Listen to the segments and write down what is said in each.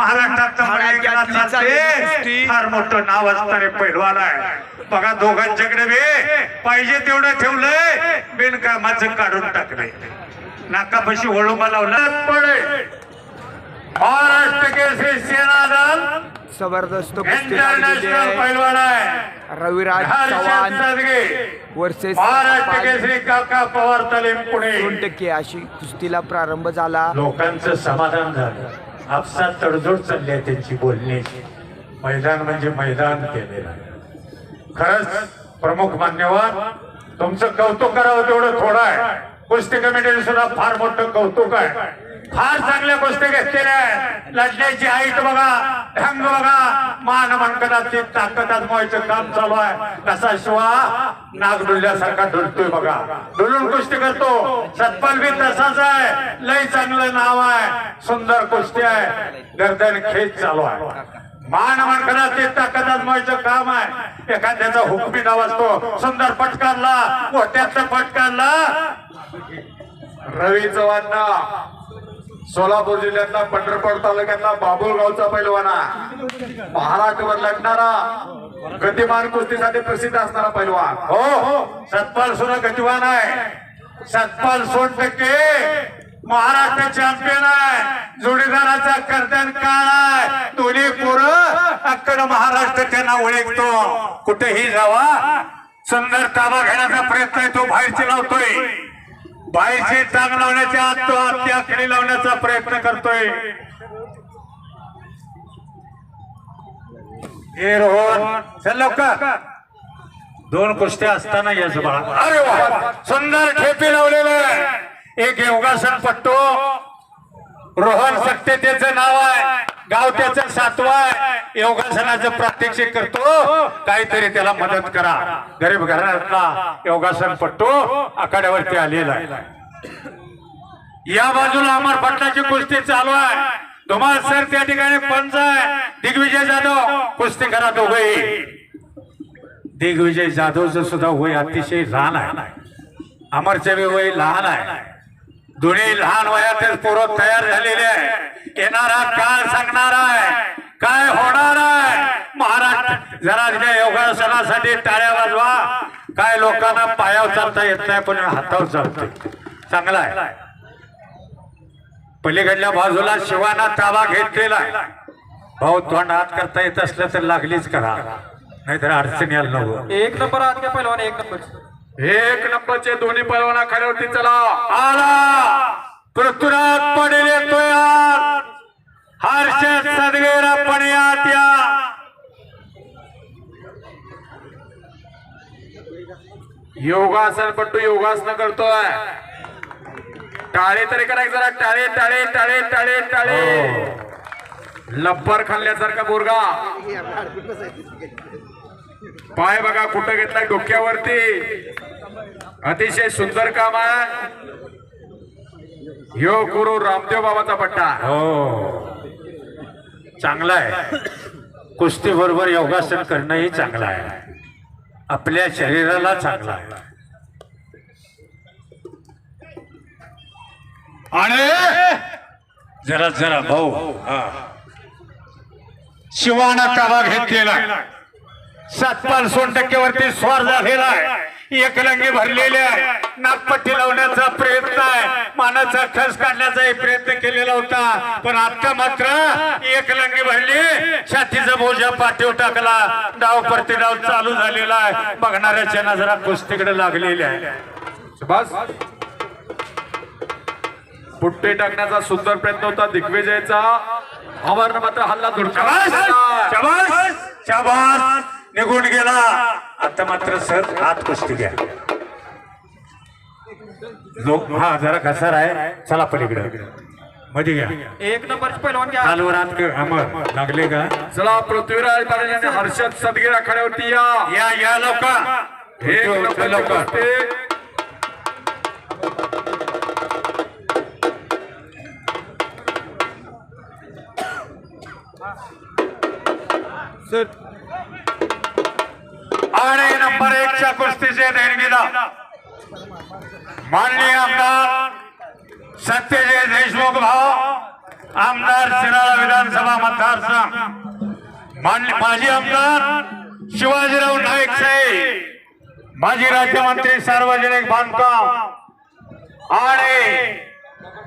महाराष्ट्रात कुस्ती. फार मोठं नाव असणारे पैलवान आहे बघा दोघांच्याकडे बे. पाहिजे तेवढं ठेवलंय. बिनकामाचं काढून टाकलंय. नाकापाशी वळूबा लावला. पडे. महाराष्ट्र केसरी सेना दल. जबरदस्त इंटरनॅशनल आहे पैलवान आहे. रविराज चव्हाण वर्सेस महाराष्ट्र केसरी काका पवार तालीम पुणे. दोन टक्के अशी कुस्तीला प्रारंभ झाला. लोकांचं समाधान झालं. आपसात तडजोड चालली आहे त्यांची बोलण्याची मैदान म्हणजे मैदान केलेलं आहे. खरंच प्रमुख मान्यवर तुमचं कौतुक करावं तेवढं थोडं आहे. कुस्ती कमिटीने सुद्धा फार मोठं कौतुक आहे. फार चांगल्या गोष्टी घेतलेल्या आहेत. लढण्याची हाईट बघा ढंग बघा. मान मनकनाची ताकद आजमावायचं काम चालू आहे. तसा शिवा नाग डुलल्यासारखा डुलतोय बघा. डुलून कुस्ती करतो. सतपाल बी तसाच आहे. लय चांगलं नाव आहे. सुंदर कुस्ती आहे. गर्दन खेच चालू आहे. मान मनकनाची ताकद आजमावायचं काम आहे. एखाद्याचा हुकमी नाव असतो सुंदर पटकारला मोठ्याचा पटकारला रवी चव्हाणना सोलापूर जिल्ह्यातला पंढरपूर तालुक्यातला बाबुळगावचा पैलवाना. महाराष्ट्रभर लढणारा गतिमान कुस्तीसाठी प्रसिद्ध असणारा पैलवान. हो हो. सतपाल सुद्धा गतिमान आहे. सतपाल सोन टक्के. महाराष्ट्र चॅम्पियन आहे. जोडीदाराचा कर्तन काळ आहे. दोन्ही पोरं अक्कड महाराष्ट्र त्यांना ओळखतो कुठेही जावा. सुंदर ताबा घेण्याचा प्रयत्न आहे तो बाहेरची लावतोय. बाहेरची टांग लावण्याच्या आत तो आत्याकडे लावण्याचा प्रयत्न करतोय. हे रोहन चल लवकर. दोन कुस्त्या असताना यश बाळा. अरे वा. सुंदर ठेपी लावलेलं आहे. एक योगासन पट्टो. रोहन सक्ते त्याचं नाव आहे. गाव त्याचं सातवा आहे. योगासनाचं प्रात्यक्षिक करतो. काहीतरी त्याला मदत करा. गरीब घरातला योगासन पट्टो आखाड्यावरती आलेला आहे. या बाजूला अमर भट्टाची कुस्ती चालू आहे. तुम्हाला सर त्या ठिकाणी पंच आहे. दिग्विजय जाधव कुस्ती करा दोघही दिग्विजय जाधवचं सुद्धा वय अतिशय लहान आहे. अमरचे वय लहान आहे. दोन्ही लहान वयातील पोरं तयार झालेले आहे. येणारा काळ सांगणार आहे. काय होणार आहे? महाराष्ट्र जरा योगा योगासनासाठी टाळ्या वाजवा. काय लोकांना पायावर चालता येत नाही पण हातावर चालतंय. चांगला आहे. पलीकडल्या बाजूला शिवाना ताबा घेतलेला आहे. भाऊ तोंड हात करता येत असलं तर लागलीच करा. नाहीतर अडचणी यायला नको. एक नंबर आज का पहिलवान एक नंबर. एक नंबरचे दोन्ही पैलवाना खाल्यावरती चला. आला. पृथ्वीराज पडेल येतोय आत. हर्षद सदगेरा पण यात या. योगासन पट्टू योगासन करतोय. टाळे तरी करायचं जरा. टाळे टाळे टाळे टाळे टाळे. लब्बर खाल्ल्यासारखा बोरगा पाय बघा कुठं घेतलाय डोक्यावरती. अतिशय सुंदर काम आहे. यो गुरु रामदेव बाबाचा पट्टा. हो. चांगला आहे. कुस्ती बरोबर योगासन करणंही चांगलं आहे. आपल्या शरीराला चांगलं आहे. आणि जरा जरा भाऊ. हा. शिवाना ताबा घेतलेला. सतपाल सोन टक्केवरती स्वार झालेला आहे. एकलंगी भरलेले आहे. नागपट्टी लावण्याचा प्रयत्न आहे. मानाचा खस काढण्याचाही प्रयत्न केलेला होता. पण आता मात्र एकलंगी भरली. छातीचा बोजा पाठीव टाकला. डाव परती डाव चालू झालेला आहे. बघणाऱ्याच्या नजरा कुस्तीकडे लागलेल्या आहे पुट्टे टाकण्याचा सुंदर प्रयत्न होता. दिग्विजयचा. अमरनं मात्र हल्ला धुडका निघून गेला. आता मात्र सर हात कुस्ती घ्या. लोक हा जरा घसार आहे. चला पलीकडे. मध्ये घ्या. एक नंबरचे पहिलवान घ्या. कालवर अमर लागले का? चला पृथ्वीराज पाटील यांनी हर्षद सदगीर आखाड्यावरती या. या या लोक एक लवकर. सर नंबर एकच्या कुस्तीचे देणगीदार. माननीय आमदार सत्यजय देशमुख भाऊ आमदार शिराळा विधानसभा मतदारसंघ. मानले माजी आमदार शिवाजीराव नाईक साहेब माजी राज्यमंत्री सार्वजनिक बांधकाम. आणि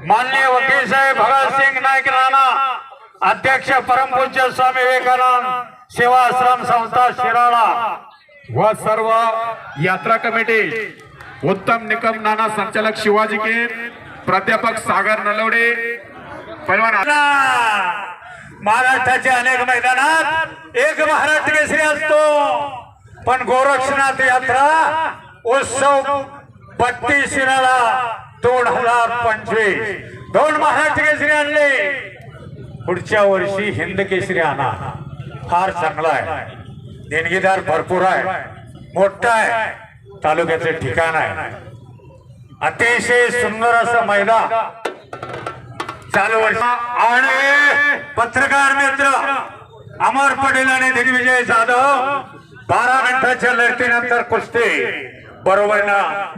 माननीय वकील साहेब भगतसिंग नाईक राणा अध्यक्ष परमपूज्य स्वामी विवेकानंद सेवा आश्रम संस्था शिराळा. व सर्व यात्रा कमिटी उत्तम निकम नाना संचालक शिवाजी के प्राध्यापक सागर नलवडे पैलवान महाराष्ट्राच्या अनेक मैदानात एक महाराष्ट्र केसरी असतो. पण गोरक्षनाथ यात्रा उत्सव बत्तीस शिराला दोन हजार पंचवीस. दोन महाराष्ट्र केसरी आणले. पुढच्या वर्षी हिंद केसरी आणा. फार चांगला आहे. देणगीदार भरपूर आहे. मोठं आहे. तालुक्याचं ठिकाण आहे. अतिशय सुंदर असं मैदान. चालू वर्ष आणि पत्रकार मित्र अमर पटेल आणि दिग्विजय जाधव बारा मिनिटाच्या लढतीनंतर कुस्ती. बरोबर ना?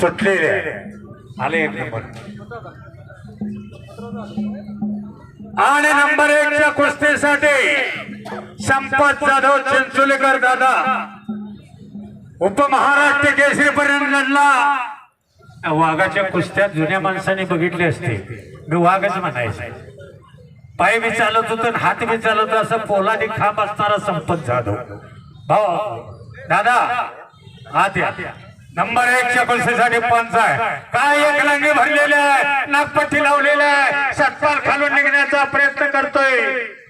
सुटलेले आहे. आले एक नंबर. आणि नंबर एकच्या कुस्तीसाठी संपत जाधव चिंचुलेकर दादा. उपमहाराष्ट्र केसरी पर्यंत लढला वाघाच्या कुस्त्या जुन्या माणसाने बघितले असते. मी वाघच म्हणायचं. पाय बी चालत होतो आणि हात बी चालत होतो. असं पोलादी खांब असणारा संपत जाधव. भाऊ दादा हात या. नंबर एकच्या कुस्तीसाठी पंच आहे. काय एक लंगे भरलेले आहे. नागपट्टी लावलेले आहे. सटपाल खालून निघण्याचा प्रयत्न करतोय.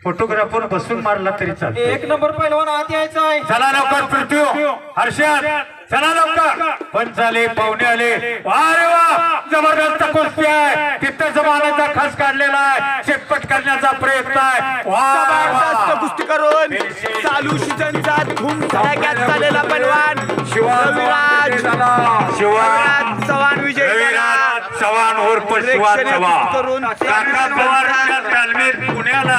फोटोग्राफर बसून मारला तरी चालतो एक नंबर पैलवान आत यायचा आहे. चला लवकर पृथ्वी हर्षद चला लवकर. पण झाले पाहुणे आले. अरे वा. जबरदस्त कुस्ती आहे. तिथं जमानाचा खस काढलेला आहे. चिटपट करण्याचा प्रयत्न आहे. जबरदस्त. कुस्ती करून चालू सीझनचा धूम धडाक्यात चाललेला पैलवान रविराज. रविराज चव्हाण विजय. रविराज चव्हाण उर्फ शिवा चव्हाण. काका पवारांच्या तालमीत पुण्याला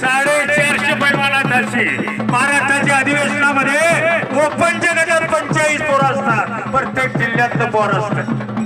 साडेचारशे पैलवानात अशी महाराष्ट्राच्या अधिवेशनामध्ये ओपनचे नगर पंचेचाळीस पोर असतात. प्रत्येक जिल्ह्यातलं पोर असतं.